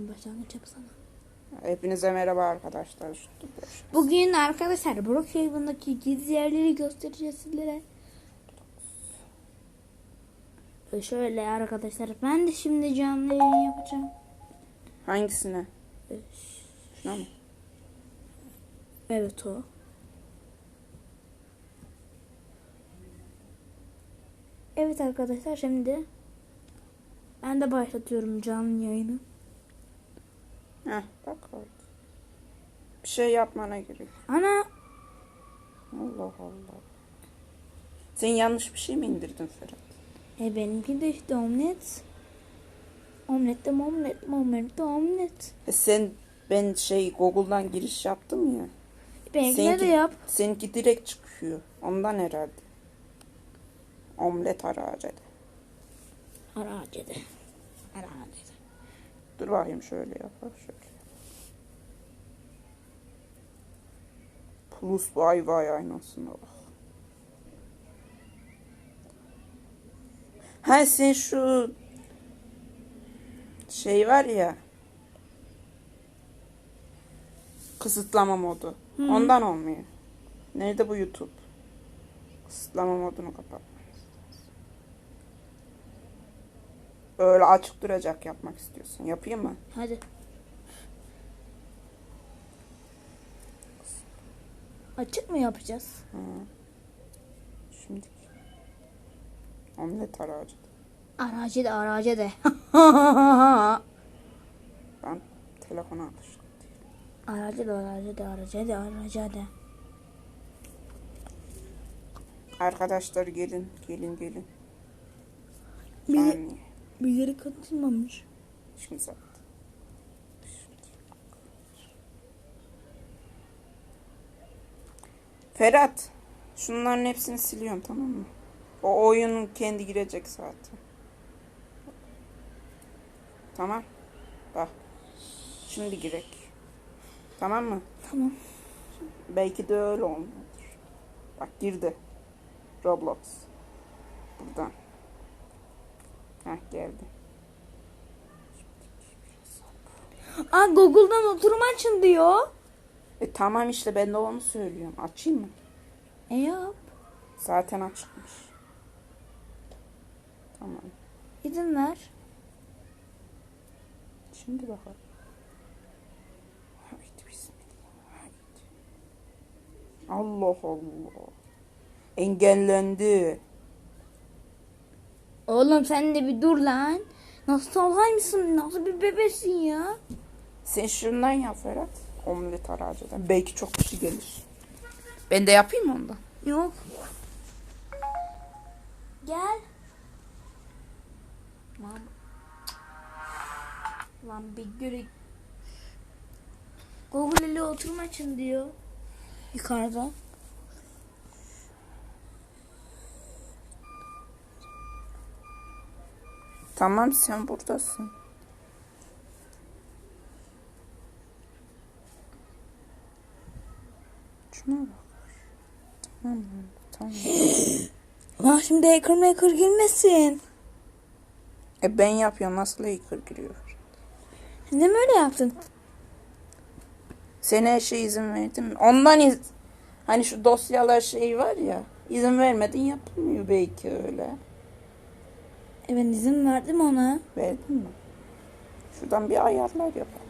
Başlangıç yapsana. Hepinize merhaba arkadaşlar. Bugün arkadaşlar Brookhaven'daki gizli yerleri göstereceğiz sizlere. Şöyle arkadaşlar ben de şimdi canlı yayın yapacağım. Hangisine? Şuna mı? Evet o. Evet arkadaşlar şimdi ben de başlatıyorum canlı yayını. Heh bak orada. Bir şey yapmana gerek. Ana Allah Allah. Sen yanlış bir şey mi indirdin Ferhat? e benimki de işte omlet. Omlet de omlet, omlet de omlet. E sen ben şey Google'dan giriş yaptım ya. Benimkine de yap. Seninki direkt çıkıyor. Ondan herhalde. Omlet aracı. Aracede. Aracede. Dur bakayım şöyle yapar şöyle. Plus vay vay aynasına bak. Ha sen şu şey var ya kısıtlama modu. Ondan olmuyor. Nerede bu YouTube? Kısıtlama modunu kapat. Öyle açık duracak yapmak istiyorsun. Yapayım mı? Hadi. Açık mı yapacağız? Hı. Şimdi omlet aracı. Aracede aracede. Ben telefona alıştım. aracede aracede aracede aracede. Arkadaşlar gelin, gelin, gelin. Bir, Saniye. Bir yere katılmamış. Şimdi zaten. Ferhat, şunların hepsini siliyorum tamam mı? O oyunun kendi girecek zaten. Tamam. Bak. Şimdi girek. Tamam mı? Tamam. Belki de öyle olmalıdır. Bak girdi. Roblox. Buradan. Heh geldi. Aa Google'dan oturum açın diyor. E tamam işte ben de onu söylüyorum. Açayım mı? E yap. Zaten açıkmış. Tamam. İzin ver. Şimdi bakalım. Haydi bismillah. Haydi. Allah Allah. Engellendi. Oğlum sen de bir dur lan. Nasıl salhay mısın? Nasıl bir bebesin ya? Sen şundan yap Ferhat. Omlet aracıdan. Belki çok kişi gelir. Ben de yapayım mı ondan? Yok. Gel. Lan. Lan bir göre. Google ile oturma açın diyor. Yukarıda. Tamam sen buradasın. Şuna bak. Tamam tamam. Lan şimdi hacker maker girmesin. E ben yapıyorum nasıl hacker giriyor? Neden böyle yaptın? Sen her şeye izin verdin mi? Ondan iz... Hani şu dosyalar şey var ya. izin vermedin yapılmıyor belki öyle. E ben izin verdim ona. Verdin mi? Şuradan bir ayarlar yapalım.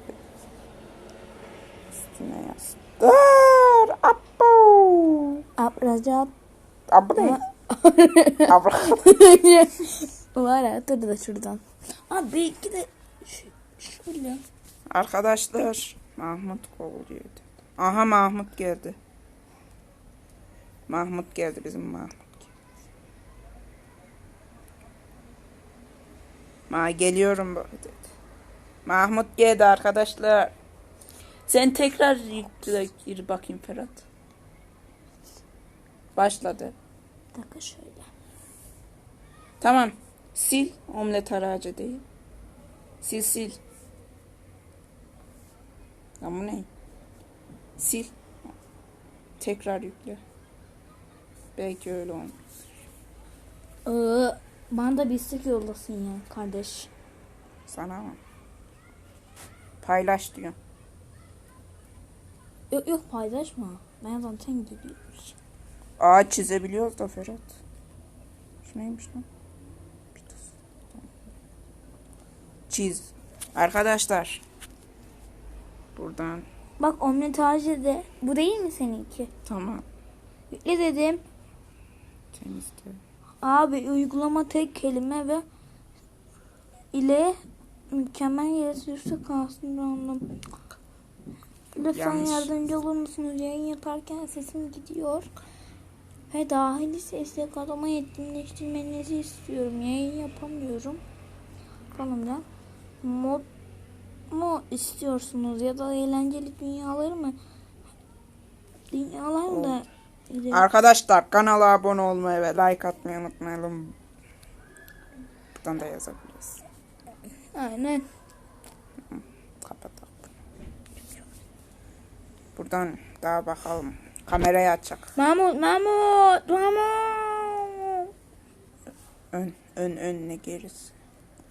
Üstüne yaz. Dur! Abbo! Abracap. Abbo ne? Abra. Var ya dur da şuradan. Abi belki de şöyle. Arkadaşlar Mahmut kovuluyor. Aha Mahmut geldi. Mahmut geldi bizim Mahmut. Ma geliyorum. Mahmut geldi arkadaşlar. Sen tekrar yükle gir bakayım Ferhat. Başladı. Dakika şöyle. Tamam. Sil omlet aracı değil. Sil sil. Lan bu ne? Sil. Tekrar yükle. Belki öyle olmuş. Bana da bir istek yollasın ya kardeş. Sana mı? Paylaş diyor. Yok yok paylaşma. Ben zaten gidiyorum. Ağaç çizebiliyoruz da Ferhat. Şu neymiş lan? Çiz. Arkadaşlar. Buradan. Bak omlet ağacı de. Bu değil mi seninki? Tamam. Yükle dedim. Temizle. Abi uygulama tek kelime ve ile mükemmel yaratırsa kalsın random. Lütfen Yanlış. yardımcı olur musunuz? Yayın yaparken sesim gidiyor. Ve dahili sesle kalama etkinleştirmenizi istiyorum. Yayın yapamıyorum. Kanalımda. Mod mu istiyorsunuz ya da eğlenceli dünyaları mı? Dünyalar mı da Arkadaşlar kanala abone olmayı ve like atmayı unutmayalım. Buradan da yazabiliriz. Aynen. Kapatalım. Buradan daha bakalım. Kamerayı açacak. Mahmut, Mahmut, Mahmut. Ön, ön, önüne gerisi.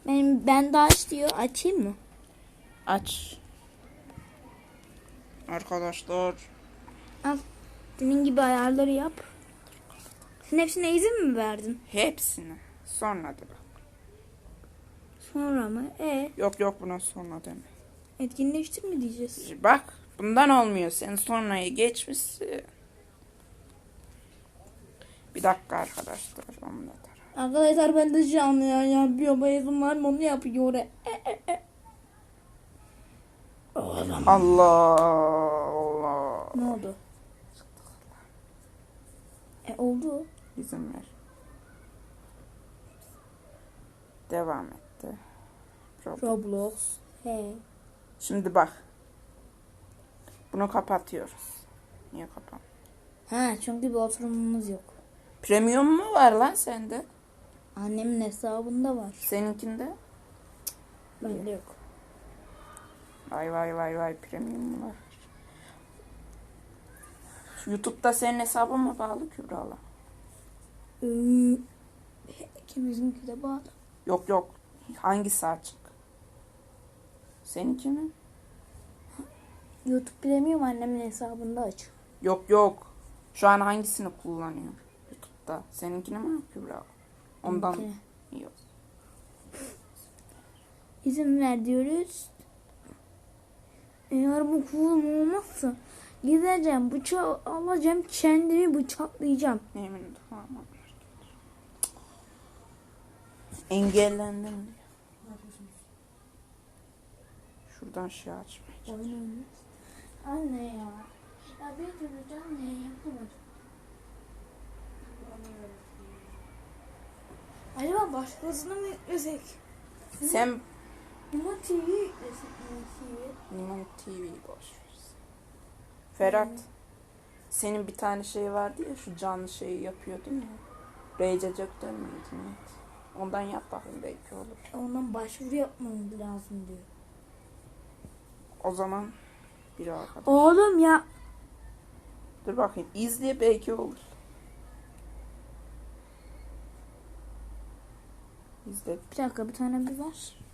Benim ben de aç diyor. Açayım mı? Aç. Arkadaşlar. Al. Senin gibi ayarları yap. Sen hepsine izin mi verdin? Hepsini. Sonra bak. Sonra mı? E Yok yok buna sonra deme. etkinleştir mi diyeceğiz? Bak bundan olmuyor. Sen sonrayı geçmişsin. Bir dakika arkadaşlar. Onu da tar- Arkadaşlar ben de canlı yayın yapıyorum. Bayezim var mı onu yapıyor. E, e, e. Allah Allah. Ne oldu? E oldu. İzin ver. Devam etti. Roblox. Roblox. He. Şimdi bak. Bunu kapatıyoruz. Niye kapat? Ha çünkü bir oturumumuz yok. Premium mu var lan sende? Annemin hesabında var. Seninkinde? Bende yok. Vay vay vay vay premium mu var? YouTube'da senin hesabın mı bağlı Kübra'la? Ee, ikimizin de bağlı. Yok yok. Hangisi açık? Seninki mi? YouTube Premium annemin hesabında açık. Yok yok. Şu an hangisini kullanıyor? YouTube'da. Seninkini mi Kübra? Ondan Benimkini. yok. İzin ver diyoruz. Eğer bu kulum olmazsa gideceğim bıçağı alacağım kendimi bıçaklayacağım. Engellendim. Şuradan şey açmaya. Oyun oynuyoruz. Anne ya. Ya bir türlü canlı yayın yapamadım. Acaba başkasına mı yüklesek? Sen Ama TV yüklesek mi TV? Limon TV boş Ferhat. Senin bir tane şey vardı ya şu canlı şeyi yapıyordun ya. Reycecek'ten miydi neydi? Ondan yap bakayım belki olur. Ondan başvuru yapmamız lazım diyor. O zaman bir arkadaş. Oğlum ya. Dur bakayım izle belki olur. İzle Bir dakika bir tane bir ver.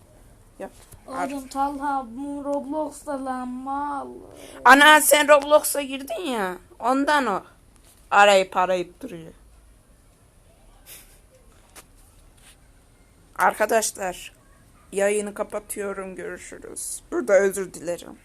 Yap. Oğlum Talha bu Roblox'ta lan mal. Ana sen Roblox'a girdin ya. Ondan o. Arayıp arayıp duruyor. Arkadaşlar yayını kapatıyorum görüşürüz. Burada özür dilerim.